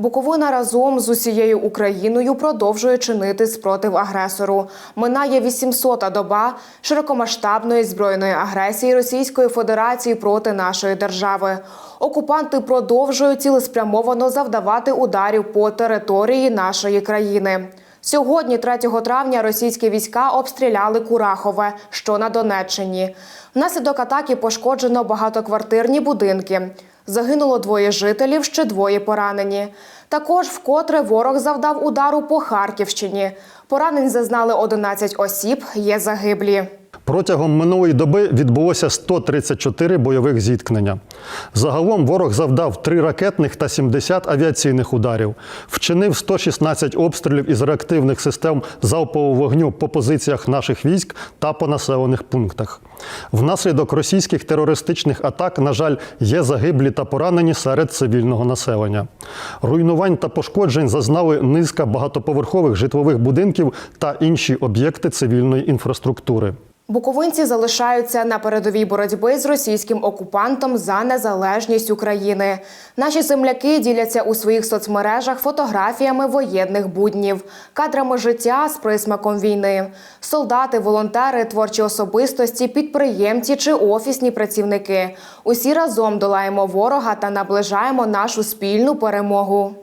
Буковина разом з усією Україною продовжує чинити спротив агресору. Минає 800-та доба широкомасштабної збройної агресії Російської Федерації проти нашої держави. Окупанти продовжують цілеспрямовано завдавати ударів по території нашої країни. Сьогодні, 3 травня, російські війська обстріляли Курахове, що на Донеччині. Внаслідок атаки пошкоджено багатоквартирні будинки. Загинуло двоє жителів, ще двоє поранені. Також вкотре ворог завдав удару по Харківщині. Поранень зазнали 11 осіб, є загиблі. Протягом минулої доби відбулося 134 бойових зіткнення. Загалом ворог завдав 3 ракетних та 70 авіаційних ударів, вчинив 116 обстрілів із реактивних систем залпового вогню по позиціях наших військ та по населених пунктах. Внаслідок російських терористичних атак, на жаль, є загиблі та поранені серед цивільного населення. Руйнувань та пошкоджень зазнали низка багатоповерхових житлових будинків та інші об'єкти цивільної інфраструктури. Буковинці залишаються на передовій боротьби з російським окупантом за незалежність України. Наші земляки діляться у своїх соцмережах фотографіями воєнних буднів, кадрами життя з присмаком війни. Солдати, волонтери, творчі особистості, підприємці чи офісні працівники. Усі разом долаємо ворога та наближаємо нашу спільну перемогу.